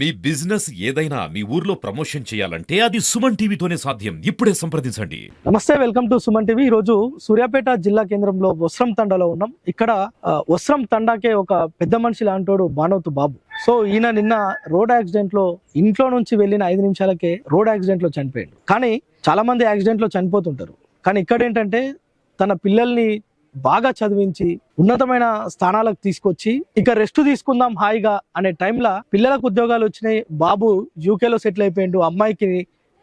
మీ business ఏదైనా మీ ఊర్లో promotion చేయాలంటే అది సుమన్ టీవీతోనే సాధ్యం. ఇప్పుడే సంప్రదించండి. నమస్తే వెల్కమ్ టు సుమన్ టీవీ. ఈ రోజు సూర్యాపేట జిల్లా కేంద్రంలో వస్త్రం తండాలో ఉన్నాం. ఇక్కడ వస్త్రం తండాకే ఒక పెద్ద మనిషి లాంటోడు మానవత్ బాబు. సో ఈయన నిన్న రోడ్ యాక్సిడెంట్లో ఇంట్లో నుంచి వెళ్ళిన ఐదు నిమిషాలకే రోడ్ యాక్సిడెంట్లో చనిపోయాడు. కానీ చాలా మంది యాక్సిడెంట్లో చనిపోతుంటారు. కానీ ఇక్కడ ఏంటంటే తన పిల్లల్ని బాగా చదివించి ఉన్నతమైన స్థానాలకు తీసుకొచ్చి ఇక రెస్ట్ తీసుకుందాం హాయిగా అనే టైంలో పిల్లలకు ఉద్యోగాలు వచ్చినాయి. బాబు యూకేలో సెటిల్ అయిపోయిండు. అమ్మాయికి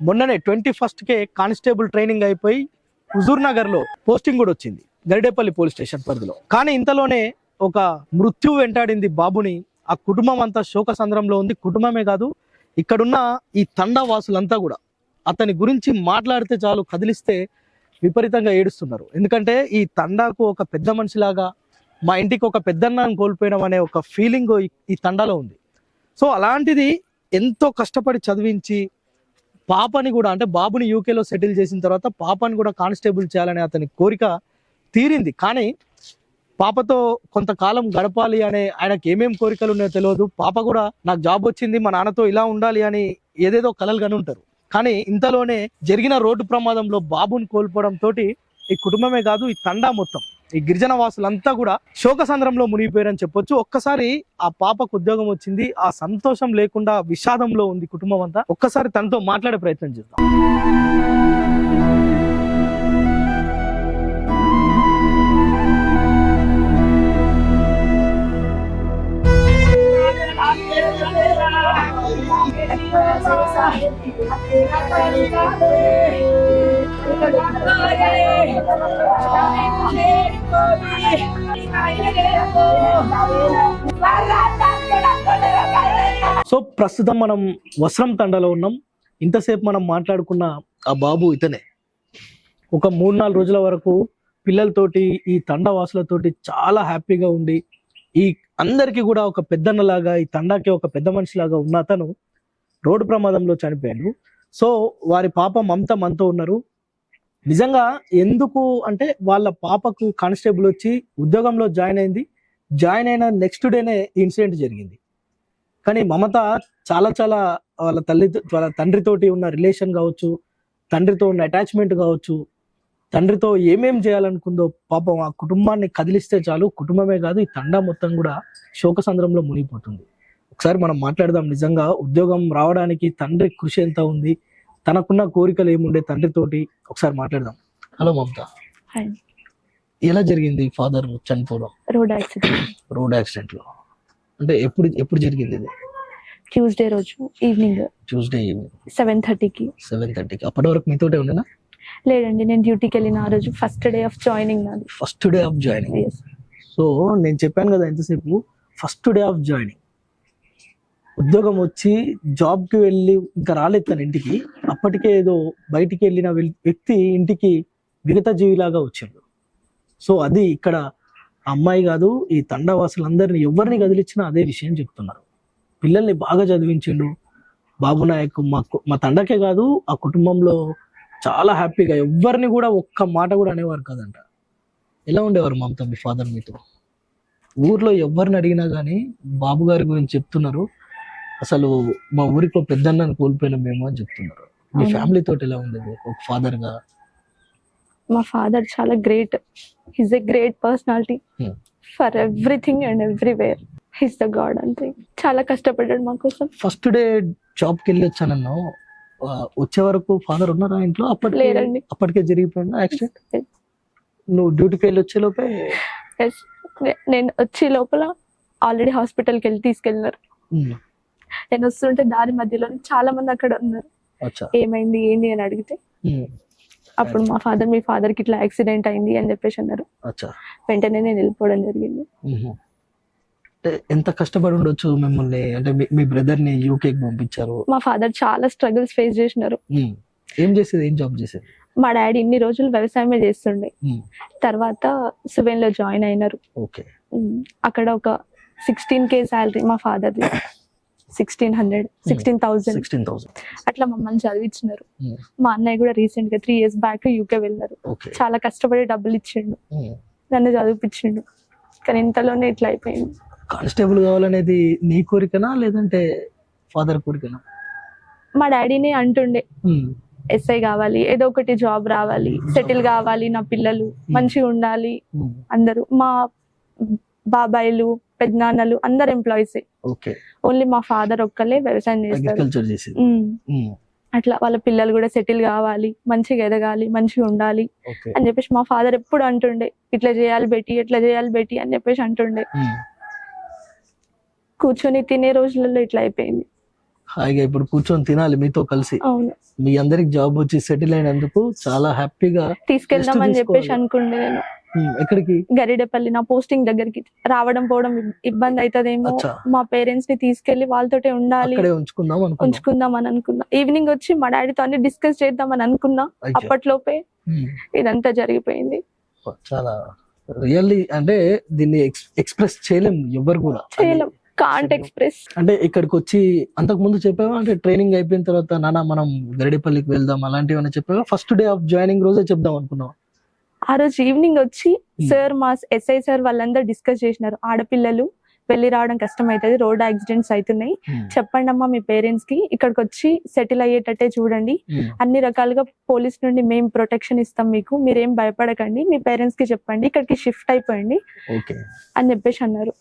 మొన్ననే ట్వంటీ ఫస్ట్కే కానిస్టేబుల్ ట్రైనింగ్ అయిపోయి హుజూర్ నగర్లో పోస్టింగ్ కూడా వచ్చింది. గరిడేపల్లి పోలీస్ స్టేషన్ పరిధిలో. కానీ ఇంతలోనే ఒక మృత్యు వెంటాడింది బాబుని. ఆ కుటుంబం అంతా శోక సంద్రంలో ఉంది. కుటుంబమే కాదు ఇక్కడున్న ఈ తండా వాసులంతా కూడా అతని గురించి మాట్లాడితే చాలు కదిలిస్తే విపరీతంగా ఏడుస్తున్నారు. ఎందుకంటే ఈ తండాకు ఒక పెద్ద మనిషిలాగా మా ఇంటికి ఒక పెద్దన్నాన్ని కోల్పోయినాం అనే ఒక ఫీలింగ్ ఈ తండాలో ఉంది. సో అలాంటిది ఎంతో కష్టపడి చదివించి పాపని కూడా అంటే బాబుని యూకేలో సెటిల్ చేసిన తర్వాత పాపని కూడా కానిస్టేబుల్ చేయాలనే అతని కోరిక తీరింది. కానీ పాపతో కొంతకాలం గడపాలి అనే ఆయనకి ఏమేం కోరికలు ఉన్నాయో తెలియదు. పాప కూడా నాకు జాబ్ వచ్చింది మా నాన్నతో ఇలా ఉండాలి అని ఏదేదో కలలు కని ఉంటారు. కానీ ఇంతలోనే జరిగిన రోడ్డు ప్రమాదంలో బాబుని కోల్పోవడంతో ఈ కుటుంబమే కాదు ఈ తండా మొత్తం. ఈ గిరిజన వాసులంతా కూడా శోక సంద్రంలో మునిగిపోయారని చెప్పొచ్చు. ఒక్కసారి ఆ పాపకు ఉద్యోగం వచ్చింది. ఆ సంతోషం లేకుండా విషాదంలో ఉంది కుటుంబం అంతా. ఒక్కసారి తనతో మాట్లాడే ప్రయత్నం చేద్దాం. సో ప్రస్తుతం మనం వస్త్రం తండలో ఉన్నాం. ఇంతసేపు మనం మాట్లాడుకున్న ఆ బాబు ఇతనే. ఒక మూడు నాలుగు రోజుల వరకు పిల్లలతోటి ఈ తండ వాసులతోటి చాలా హ్యాపీగా ఉండి ఈ అందరికీ కూడా ఒక పెద్దన్నలాగా ఈ తండాకి ఒక పెద్ద మనిషిలాగా ఉన్న అతను రోడ్డు ప్రమాదంలో చనిపోయాడు సో వారి పాప మమత మనతో ఉన్నారు. నిజంగా ఎందుకు అంటే వాళ్ళ పాపకు కానిస్టేబుల్ వచ్చి ఉద్యోగంలో జాయిన్ అయింది. జాయిన్ అయిన నెక్స్ట్ డేనే ఇన్సిడెంట్ జరిగింది. కానీ మమత చాలా చాలా వాళ్ళ తల్లి వాళ్ళ తండ్రితోటి ఉన్న రిలేషన్ కావచ్చు తండ్రితో ఉన్న అటాచ్మెంట్ కావచ్చు తండ్రితో ఏమేం చేయాలనుకుందో పాపం ఆ కుటుంబాన్ని కదిలిస్తే చాలు. కుటుంబమే కాదు ఈ తండా మొత్తం కూడా శోక సంద్రంలో మునిగిపోతుంది. ఒకసారి మనం మాట్లాడదాం. నిజంగా ఉద్యోగం రావడానికి తండ్రి కృషి ఎంత ఉంది? తనకున్న కోరికలు ఏముండే తండ్రితోటి ఒకసారి మాట్లాడదాం. హలో మమత. హాయ్. ఎలా జరిగింది ఫాదర్ చనిపోవడం? Road accident. రోడ్ యాక్సిడెంట్లో అంటే ఎప్పుడు ఎప్పుడు జరిగింది ఇది? ట్యూస్డే రోజు ఈవినింగ్. Tuesday evening. సెవెన్ థర్టీకి. సెవెన్ థర్టీకి. అప్పటి వరకు మీతోటే ఉండేనా? లేదండి నేను డ్యూటీకి వెళ్ళిన ఆ రోజు ఫస్ట్ డే ఆఫ్ జాయినింగ్ నాది. First day of joining. So నేను చెప్పాను కదా ఎంతసేపు? First day of joining. ఉద్యోగం వచ్చి జాబ్కి వెళ్ళి ఇంకా రాలేదు తన ఇంటికి. అప్పటికే ఏదో బయటికి వెళ్ళిన వెల్- వ్యక్తి ఇంటికి మిగతా జీవిలాగా వచ్చాడు. సో అది ఇక్కడ అమ్మాయి కాదు ఈ తండవాసులందరినీ ఎవరిని కదిలించినా అదే విషయం చెప్తున్నారు. పిల్లల్ని బాగా చదివించిండు. బాబు నాయక్ మా మా తండకే కాదు ఆ కుటుంబంలో చాలా హ్యాపీగా ఎవరిని కూడా ఒక్క మాట కూడా అనేవారు కాదంట. ఎలా ఉండేవారు మమత మీ ఫాదర్ మీతో? ఊర్లో ఎవరిని అడిగినా కానీ బాబు గారి గురించి చెప్తున్నారు. అసలు మా ఊరికి పెద్దన్నని కోల్పోయిన మేము అని చెప్తున్నారు. మీ? ఫ్యామిలీ తోటి ఎలా ఉండేది ఒక ఫాదర్గా? మా ఫాదర్ చాలా great his a great personality Hmm. For everything and everywhere his the god అంతే చాలా కష్టపడ్డాడు మా కోసం. ఫస్ట్ డే జాబ్కి వెళ్ళి వచ్చానన్నావు. ఆ, వచ్చే వరకు ఫాదర్ ఉన్నారా ఇంట్లో? అప్పటికే లేరండి. అప్పటికే జరిగిపోయిందా యాక్సిడెంట్ నువ్వు డ్యూటీకి వెళ్ళి వచ్చే లోపే? నేను వచ్చే లోపల ఆల్రెడీ హాస్పిటల్కి వెళ్ళి తీసుకెళ్ళినారు. ఉమ్, నేను వస్తుంటే దారి మధ్యలో చాలా మంది అక్కడ ఉన్నారు. ఏమైంది ఏంది అని అడిగితే అప్పుడు మా ఫాదర్ మీ ఫాదర్కి ఇట్లా యాక్సిడెంట్ అయింది అని చెప్పేసి అన్నారు. వెంటనే నేను వెళ్ళిపోవడం జరిగింది. ఎంత కష్టపడి ఉండొచ్చు మిమ్మల్ని? అంటే మీ- బ్రదర్ని యూకేకి పంపించారు. మా ఫాదర్ చాలా స్ట్రగుల్స్ ఫేస్ చేసినారు. ఏం చేసేది? ఏం జాబ్ చేసేది? మా డాడీ ఇన్ని రోజులు వ్యవసాయమే చేస్తుండే. తర్వాత సువెన్లో జాయిన్ అయినారు. అక్కడ ఒక సిక్స్టీన్ కే శాలరీ మా father sixteen hundred sixteen thousand sixteen thousand అట్లా మమ్మల్ని చదివించినారు Hmm. మా అన్నయ్య కూడా రీసెంట్గా త్రీ ఇయర్స్ బ్యాక్ యూకే వెళ్ళారు. చాలా కష్టపడి డబ్బులు ఇచ్చిండు. నన్ను చదివిపించిండు కానీ ఇంతలోనే ఇట్లా అయిపోయింది. కానిస్టేబుల్ కావాలనేది నీ కోరికనా లేదంటే ఫాదర్ కోరికనా? మా డాడీని అంటుండే ఎస్ఐ కావాలి ఏదో ఒకటి జాబ్ రావాలి సెటిల్ కావాలి నా పిల్లలు మంచిగా ఉండాలి. అందరూ మా బాబాయిలు పెద్దనాన్నలు అందరు ఎంప్లాయీస్ ఓన్లీ మా ఫాదర్ ఒక్కలే వ్యవసాయం చేస్తారు. అట్లా వాళ్ళ పిల్లలు కూడా సెటిల్ కావాలి మంచిగా ఎదగాలి మంచిగా ఉండాలి అని చెప్పేసి మా ఫాదర్ ఎప్పుడు అంటుండే ఇట్లా చేయాలి బెట్టి ఇట్లా చేయాలి బెట్టి అని చెప్పేసి అంటుండే. కూర్చొని తినే రోజులలో ఇట్లా అయిపోయింది. హాయిగా ఇప్పుడు కూర్చొని తినాలి మీతో కలిసి. అవును. మీ అందరికి జాబ్ వచ్చి సెటిల్ అయినందుకు చాలా హ్యాపీగా తీసుకెళ్దామని చెప్పేసి తీసుకోవాలి. అనుకుండే నేను. ఎక్కడికి? గరిడేపల్లి నా పోస్టింగ్ దగ్గరికి రావడం పోవడం ఇబ్- ఇబ్బంది అవుతుందేమో. మా పేరెంట్స్ని తీసుకెళ్ళి వాళ్ళతోటే ఉండాలి. ఉంచుకుందాం అనుకున్నాం. ఉంచుకుందాం అని అనుకున్నా. ఈవినింగ్ వచ్చి మా డాడీతో అన్ని డిస్కస్ చేద్దామని అనుకున్నా. అయ్యో. అప్పట్లోపే ఇదంతా జరిగిపోయింది. చాలా రియల్లీ అంటే దీన్ని ఎక్స్- ఎక్స్ప్రెస్ చేయలేం ఎవరు కూడా. చేయలేం. కాంట్ ఎక్స్ప్రెస్ అంటే ఇక్కడికి వచ్చి అంతకు ముందు చెప్పావా? అంటే ట్రైనింగ్ అయిపోయిన తర్వాత నాన్న మనం గరిడేపల్లికి వెళ్దాం అలాంటివి అని చెప్పావా? ఫస్ట్ డే ఆఫ్ జాయినింగ్ రోజే చెప్దాం అనుకున్నాం ఆ రోజు ఈవినింగ్ వచ్చి సార్ మా ఎస్ఐ సార్ వాళ్ళందరూ డిస్కస్ చేసినారు. ఆడపిల్లలు వెళ్ళి రావడం కష్టం అవుతుంది రోడ్ యాక్సిడెంట్స్ అవుతున్నాయి చెప్పండి అమ్మా మీ పేరెంట్స్కి ఇక్కడికి వచ్చి సెటిల్ అయ్యేటట్టే చూడండి. అన్ని రకాలుగా పోలీస్ నుండి మేము ప్రొటెక్షన్ ఇస్తాం మీకు. మీరేం భయపడకండి. మీ పేరెంట్స్కి చెప్పండి. ఇక్కడికి షిఫ్ట్ అయిపోయింది అని చెప్పేసి అన్నారు.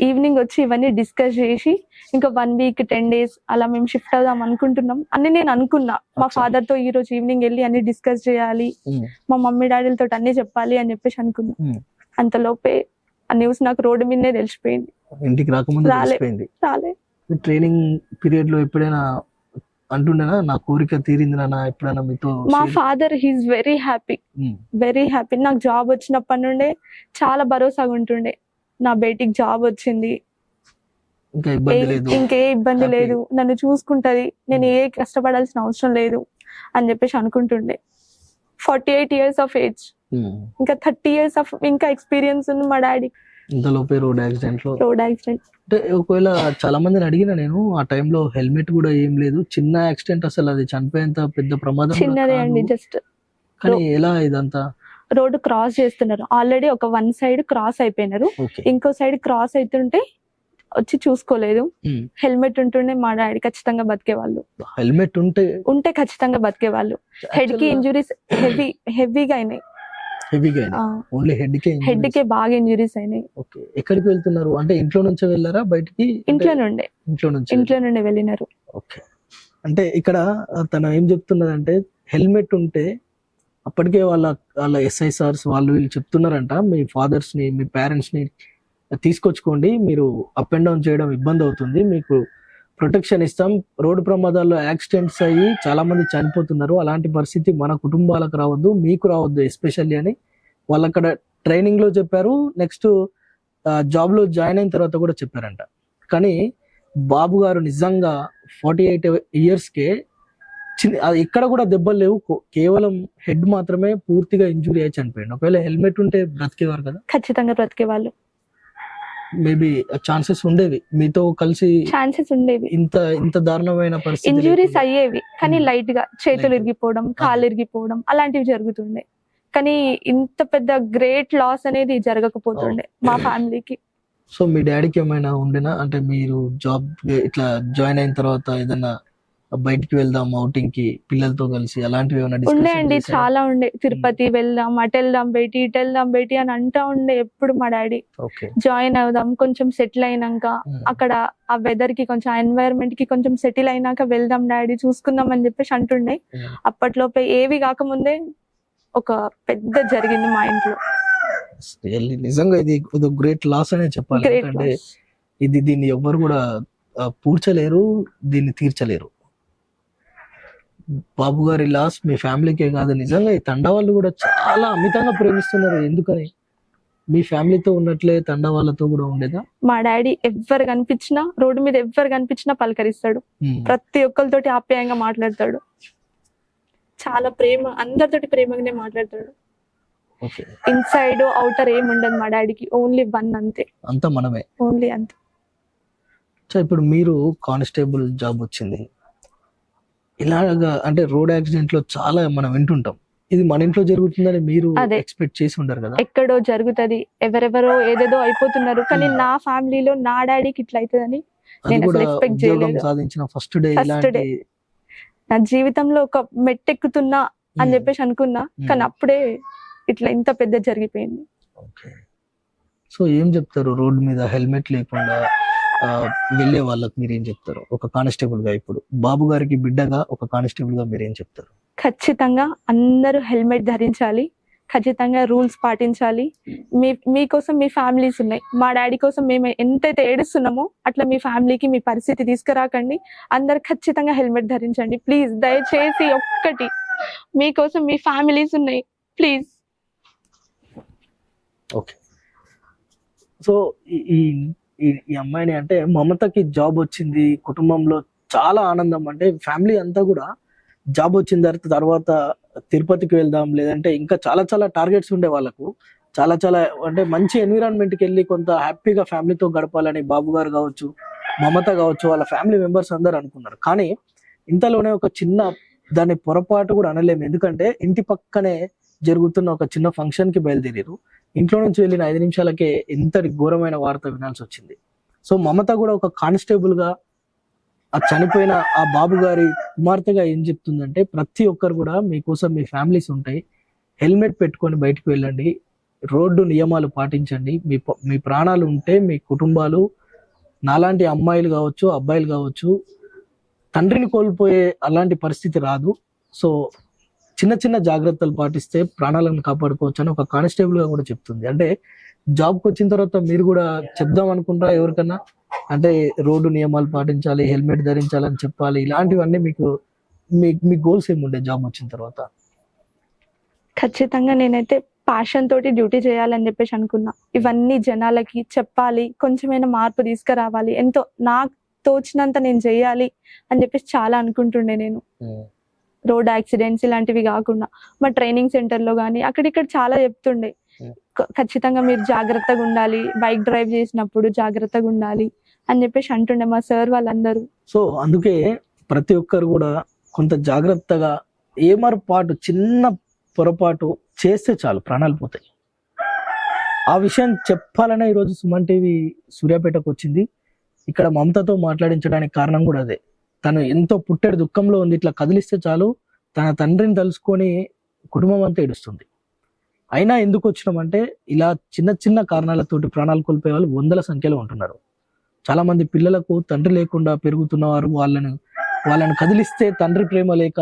ఈవినింగ్ వచ్చి ఇవన్నీ డిస్కస్ చేసి ఇంకా వన్ వీక్ టెన్ డేస్ అలా మేము షిఫ్ట్ అవుదాం అనుకుంటున్నాం. అని నేను అనుకున్నా. మా. ఫాదర్తో ఈ రోజు ఈవినింగ్ వెళ్ళి అన్ని డిస్కస్ చేయాలి. మా మమ్మీ డాడీలతో అన్ని చెప్పాలి అని చెప్పేసి అనుకున్నా. Hmm. అంతలోపే ఆ న్యూస్ నాకు రోడ్డు మీదనే తెలిసిపోయింది. ఇంటికి రాకముందు. తెలిసిపోయింది. రాలే. ట్రైనింగ్ పీరియడ్లో ఎప్పుడైనా అంటుండేనా నా కోరిక తీరింది నాన్న ఎప్పుడైనా మీతో మా father he's very happy very happy నాకు జాబ్ వచ్చినప్పటి నుండే చాలా భరోసాగా ఉంటుండే నా బేటికి జాబ్ వచ్చింది. ఇంకా ఇబ్బంది ఏ- లేదు. ఇంకే ఇబ్బంది. లేదు. నన్ను చూసుకుంటది. నేను ఏ కష్టపడాల్సిన అవసరం లేదు అని చెప్పేసి అనుకుంటుండే. Forty eight years of age ఇంకా థర్టీ ఇయర్స్ ఆఫ్ ఇంకా ఎక్స్పీరియన్స్ ఉంది మా డాడీ ఇంతలోపే రోడ్ యాక్సిడెంట్లో. రోడ్ యాక్సిడెంట్ అంటే ఒకవేళ చాలా మందిని అడిగిన నేను ఆ టైంలో హెల్మెట్ కూడా ఏం లేదు. చిన్న యాక్సిడెంట్ అసలు అది చనిపోయేంత పెద్ద ప్రమాదం చిన్నదే అండి. జస్ట్ కానీ ఎలా ఇదంతా? రోడ్డు క్రాస్ చేస్తున్నారు. ఆల్రెడీ ఒక వన్ సైడ్ క్రాస్ అయిపోయినారు. ఇంకో సైడ్ క్రాస్ అవుతుంటే వచ్చి చూసుకోలేదు. హెల్మెట్ ఉంటుండే మా డాడీ ఖచ్చితంగా బతికేవాళ్ళు. హెల్మెట్ ఉంటే ఉంటే ఖచ్చితంగా బతికేవాళ్ళు. హెడ్కి ఇంజురీస్ హెవీ హెవీగా అయినాయి. హెవీగా ఓన్లీ హెడ్కి హెడ్కి బాగా ఇంజురీస్ అయినాయి. ఓకే. ఎక్కడికి వెళ్తున్నారు? అంటే ఇంట్లో నుంచే వెళ్ళారా బయటికి? ఇంట్లో నుండే. ఇంట్లో నుంచి ఇంట్లో నుండి వెళ్ళినారు. ఓకే. అంటే ఇక్కడ తను ఏం చెప్తున్నదంటే హెల్మెట్ ఉంటే అప్పటికే వాళ్ళ వాళ్ళ ఎస్ఐసార్స్ వాళ్ళు వీళ్ళు చెప్తున్నారంట మీ ఫాదర్స్ని మీ పేరెంట్స్ని తీసుకొచ్చుకోండి మీరు అప్ అండ్ డౌన్ చేయడం ఇబ్బంది అవుతుంది మీకు ప్రొటెక్షన్ ఇస్తాం. రోడ్డు ప్రమాదాల్లో యాక్సిడెంట్స్ అయ్యి చాలామంది చనిపోతున్నారు. అలాంటి పరిస్థితి మన కుటుంబాలకు రావద్దు మీకు రావద్దు ఎస్పెషల్లీ అని వాళ్ళు అక్కడ ట్రైనింగ్లో చెప్పారు. నెక్స్ట్ జాబ్లో జాయిన్ అయిన తర్వాత కూడా చెప్పారంట. కానీ బాబు గారు నిజంగా ఫార్టీ ఎయిట్ ఇయర్స్కే చిన్న అది ఎక్కడ కూడా దెబ్బలు లేవు. కేవలం హెడ్ మాత్రమే పూర్తిగా ఇంజురీ అయి చనిపోయింది ఒకవేళ హెల్మెట్ ఉంటే బ్రతికేవారు కదా? ఖచ్చితంగా బ్రతికేవాళ్ళు. మేబీ ఛాన్సెస్ ఉండేవి. మీతో కలిసి ఛాన్సెస్ ఉండేవి. ఇంత ఇంత దారుణమైన పరిస్థితి ఇంజురీస్ అయ్యేవి. కానీ. లైట్గా చేతులు. ఇరిగిపోవడం కాళ్ళు ఇరిగిపోవడం అలాంటివి జరుగుతుండే. కానీ ఇంత పెద్ద గ్రేట్ లాస్ అనేది జరగకపోతుండే మా ఫ్యామిలీకి. సో మీ డాడీకి ఏమైనా ఉండేనా? అంటే మీరు జాబ్ ఇట్లా జాయిన్ అయిన తర్వాత ఏదైనా బయటికి వెళ్దాం అవుటింగ్కి పిల్లలతో కలిసి అలాంటివి ఏమైనా ఉండే అండి? చాలా ఉండే. తిరుపతి వెళ్దాం అటు వెళ్దాం బేటి ఇటు వెళ్దాం బేటి అని అంటా ఉండే ఎప్పుడు మా డాడీ. ఓకే. జాయిన్ అవుదాం కొంచెం సెటిల్ అయినాక. అక్కడ ఆ వెదర్కి కొంచెం ఎన్వైరన్మెంట్కి కొంచెం సెటిల్ అయినాక వెళ్దాం డాడీ చూసుకుందాం అని చెప్పేసి అంటుండే. అప్పట్లోపే ఏవి కాకముందే ఒక పెద్ద జరిగింది మా ఇంట్లో. నిజంగా ఇది గ్రేట్ లాస్ అనే చెప్పాలి. ఇది దీన్ని ఎవ్వరు కూడా పూడ్చలేరు దీన్ని తీర్చలేరు. బాబు గారి లాస్ మీ ఫ్యామిలీకే కాదు. నిజంగా ఈ తండ వాళ్ళు కూడా చాలా అమితంగా ప్రేమిస్తున్నారు. ఎందుకని? మీ ఫ్యామిలీతో ఉన్నట్లే తండ వాళ్ళతో కూడా ఉండేదా? మా డాడీ ఎవ్వరు కనిపించినా రోడ్డు మీద ఎవ్వరు కనిపించినా పలకరిస్తాడు. ప్రతి ఒక్కరితోటి ఆప్యాయంగా మాట్లాడతాడు. చాలా ప్రేమ అందరితోటి ప్రేమగానే మాట్లాడతాడు. ఓకే. ఇన్సైడ్ అవుటర్ ఏం ఉండదు మా డాడీకి. ఓన్లీ వన్ అంతే. అంతా మనమే. ఓన్లీ అంతే. సో ఇప్పుడు మీరు కానిస్టేబుల్ జాబ్ వచ్చింది. ఇలాగా అంటే రోడ్ యాక్సిడెంట్లో చాలా మనం వింటుంటాం. ఇది మన ఇంట్లో జరుగుతుందని మీరు. ఎక్స్పెక్ట్ చేసి ఉండరు కదా? ఎక్కడో జరుగుతది. ఎవరెవరో ఏదేదో అయిపోతున్నారు. కానీ Hmm. నా ఫ్యామిలీలో నా డాడీకి ఇట్లా అవుతుందని. సాధించిన ఫస్ట్ డే ఇలాంటి day. నా జీవితంలో ఒక మెట్టెక్కుతున్నా అని ఉమ్, చెప్పేసి అనుకున్నా. కానీ అప్పుడే ఇట్లా ఇంత పెద్ద జరిగిపోయింది. సో ఏం చెప్తారు రోడ్ మీద హెల్మెట్ లేకుండా? వెళ్ళే వాళ్ళకి మీరు ఏం చెప్తారు? ఒక కానిస్టేబుల్గా ఇప్పుడు. బాబు గారికి బిడ్డగా ఒక కానిస్టేబుల్గా మీరు ఏం చెప్తారు? ఖచ్చితంగా అందరూ హెల్మెట్ ధరించాలి. ఖచ్చితంగా రూల్స్ పాటించాలి. మీ మీకోసం మీ ఫ్యామిలీస్ ఉన్నాయి. మా డాడీ కోసం మేము ఎంతైతే ఏడుస్తున్నామో అట్లా మీ ఫ్యామిలీకి మీ పరిస్థితి తీసుకురాకండి. అందరు ఖచ్చితంగా హెల్మెట్ ధరించండి. ప్లీజ్ దయచేసి ఒక్కటి. మీకోసం మీ ఫ్యామిలీస్ ఉన్నాయి. ప్లీజ్. ఓకే. సో ఈ- ఈ ఈ- అమ్మాయిని అంటే మమతకి జాబ్ వచ్చింది కుటుంబంలో చాలా ఆనందం. అంటే ఫ్యామిలీ అంతా కూడా జాబ్ వచ్చిన తర్వాత తర్వాత తిరుపతికి వెళ్దాం లేదంటే ఇంకా చాలా చాలా టార్గెట్స్ ఉండే వాళ్ళకు. చాలా చాలా అంటే మంచి ఎన్విరాన్మెంట్కి వెళ్ళి కొంత హ్యాపీగా ఫ్యామిలీతో గడపాలని బాబు గారు కావచ్చు మమత కావచ్చు వాళ్ళ ఫ్యామిలీ మెంబర్స్ అందరు అనుకున్నారు. కానీ ఇంతలోనే ఒక చిన్న దాని పొరపాటు కూడా అనలేము. ఎందుకంటే ఇంటి పక్కనే జరుగుతున్న ఒక చిన్న ఫంక్షన్కి బయలుదేరారు ఇంట్లో నుంచి వెళ్ళిన ఐదు నిమిషాలకే ఎంతటి ఘోరమైన వార్త వినాల్సి వచ్చింది. సో మమత కూడా ఒక కానిస్టేబుల్గా ఆ చనిపోయిన ఆ బాబు గారి కుమార్తెగా ఏం చెప్తుందంటే ప్రతి ఒక్కరు కూడా మీకోసం మీ ఫ్యామిలీస్ ఉంటాయి. హెల్మెట్ పెట్టుకొని బయటకు వెళ్ళండి. రోడ్డు నియమాలు పాటించండి. మీ మీ ప్రాణాలు ఉంటే మీ కుటుంబాలు నాలాంటి అమ్మాయిలు కావచ్చు అబ్బాయిలు కావచ్చు తండ్రిని కోల్పోయే అలాంటి పరిస్థితి రాదు. సో చిన్న చిన్న జాగ్రత్తలు పాటిస్తే ప్రాణాలను కాపాడుకోవచ్చు అని ఒక కానిస్టేబుల్గా కూడా చెప్తుంది. అంటే జాబ్కి వచ్చిన తర్వాత మీరు కూడా చెప్దాం అనుకుంటారా ఎవరికన్నా? అంటే రోడ్డు నియమాలు పాటించాలి హెల్మెట్ ధరించాలని చెప్పాలి ఇలాంటివన్నీ మీకు మీ మీ గోల్స్ ఏముండే జాబ్ వచ్చిన తర్వాత? ఖచ్చితంగా నేనైతే ప్యాషన్ తోటి డ్యూటీ చేయాలని చెప్పేసి అనుకున్నా. ఇవన్నీ జనాలకి చెప్పాలి కొంచెమైనా మార్పు తీసుకురావాలి ఎంతో నాకు తోచినంత నేను చేయాలి అని చెప్పేసి చాలా అనుకుంటుండే నేను. రోడ్ యాక్సిడెంట్స్ ఇలాంటివి కాకుండా మా ట్రైనింగ్ సెంటర్లో కానీ అక్కడిక్కడ చాలా చెప్తుండే. ఖచ్చితంగా మీరు జాగ్రత్తగా ఉండాలి బైక్ డ్రైవ్ చేసినప్పుడు జాగ్రత్తగా ఉండాలి అని చెప్పేసి అంటుండే మా సార్ వాళ్ళందరూ. సో అందుకే ప్రతి ఒక్కరు కూడా కొంత జాగ్రత్తగా ఏమరపాటు చిన్న పొరపాటు చేస్తే చాలు ప్రాణాలు పోతాయి. ఆ విషయం చెప్పాలనే ఈరోజు సుమన్ టీవీ సూర్యాపేటకు వచ్చింది. ఇక్కడ మమతతో మాట్లాడించడానికి కారణం కూడా అదే. తను ఎంతో పుట్టెడు దుఃఖంలో ఉంది. ఇట్లా కదిలిస్తే చాలు. తన తండ్రిని తలుసుకొని కుటుంబం అంతా ఏడుస్తుంది. అయినా ఎందుకు వచ్చినామంటే ఇలా చిన్న చిన్న కారణాలతోటి ప్రాణాలు కోల్పోయే వాళ్ళు వందల సంఖ్యలో ఉంటున్నారు. చాలా మంది పిల్లలకు తండ్రి లేకుండా పెరుగుతున్నవారు వాళ్ళను వాళ్ళని కదిలిస్తే తండ్రి ప్రేమ లేక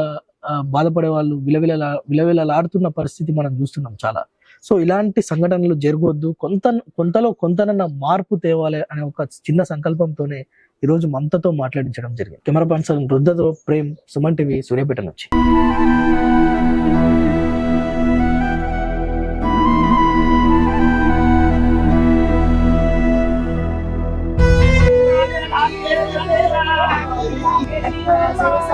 బాధపడే వాళ్ళు విలవిల విలవిలలాడుతున్న పరిస్థితి మనం చూస్తున్నాం చాలా. సో ఇలాంటి సంఘటనలు జరగవద్దు. కొంత కొంతలో కొంతనన్న మార్పు తేవాలి అనే ఒక చిన్న సంకల్పంతోనే ఈరోజు మమతతో మాట్లాడించడం జరిగింది. కెమెరా పర్సన్ వృద్ధతో ప్రేమ్ సుమన్ టీవీ సూర్యాపేట నుంచి.